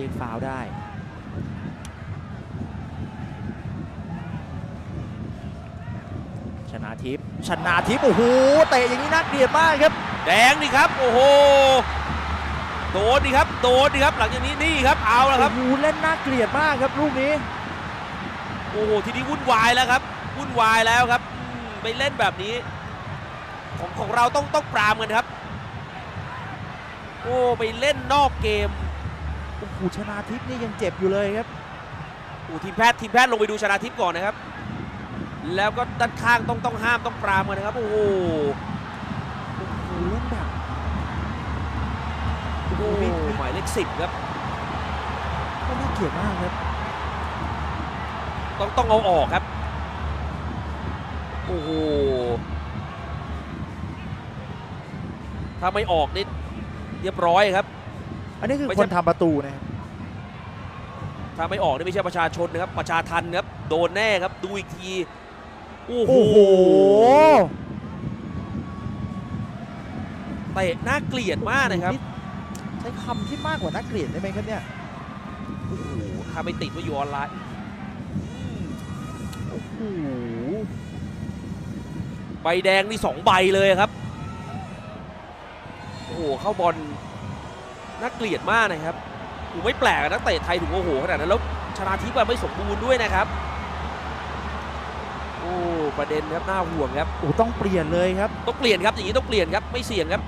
รียกฟาวล์ได้ ชนะทิพย์ชนะทิพย์โอ้โหเตะอย่างนี้น่าเกลียดมากครับ แดงนี่ครับ โอ้โหโดนดิครับโดนดิครับ หลังจากนี้นี่ครับเอาแล้วครับโอ้โหเล่นน่าเกลียดมากครับลูกนี้โอ้โหทีนี้วุ่นวายแล้วครับวุ่นวายแล้วครับอืมไปเล่นแบบนี้ ของของเราต้องต้องปรามกันครับ โอ้ไปเล่นนอกเกม โอ้โหชนะทิพย์นี่ยังเจ็บอยู่เลยครับโอ้ทีมแพทย์ทีมแพทย์ลงไปดูชนะทิพย์ก่อนนะครับ แล้วก็ด้านข้างต้องต้องห้ามต้องปรามกันนะครับ โอ้โหโอ้โหเล่นแบบโอ้โหโอ้มีมีหมายเลขสิบครับก็น่าเกลียดมากครับ ต้องต้องเอาออกครับ โอ้โหถ้าไม่ออกนี่เรียบร้อยครับ อันนี้คือไม่คใช่นทำประตูนะครับถ้าไม่ออกนี่ไม่ใช่ประชาชนนะครับประชาทันครับโดนแน่ครับดูอีกทีโอ้โหโอ้โหเตะน่าเกลียดมากนะครับใช้คำที่มากกว่าน่าเกลียดได้ไหมครับเนี่ยโอ้โหถ้าไม่ติดว่าอยู่ออนไลน์โอ้โหใบแดงนี่สองใบเลยครับโอ้โหเข้าบอล น่าเกลียดมากนะครับโอ้ไม่แปลกอะนักเตะไทยถึงโอ้โหขนาดนั้นแล้วชนาทิพย์อะไม่สมบูรณ์ด้วยนะครับโอ้ประเด็นครับน่าห่วงครับโอ้ต้องเปลี่ยนเลยครับต้องเปลี่ยนครับอย่างนี้ต้องเปลี่ยนครับไม่เสี่ยงครับ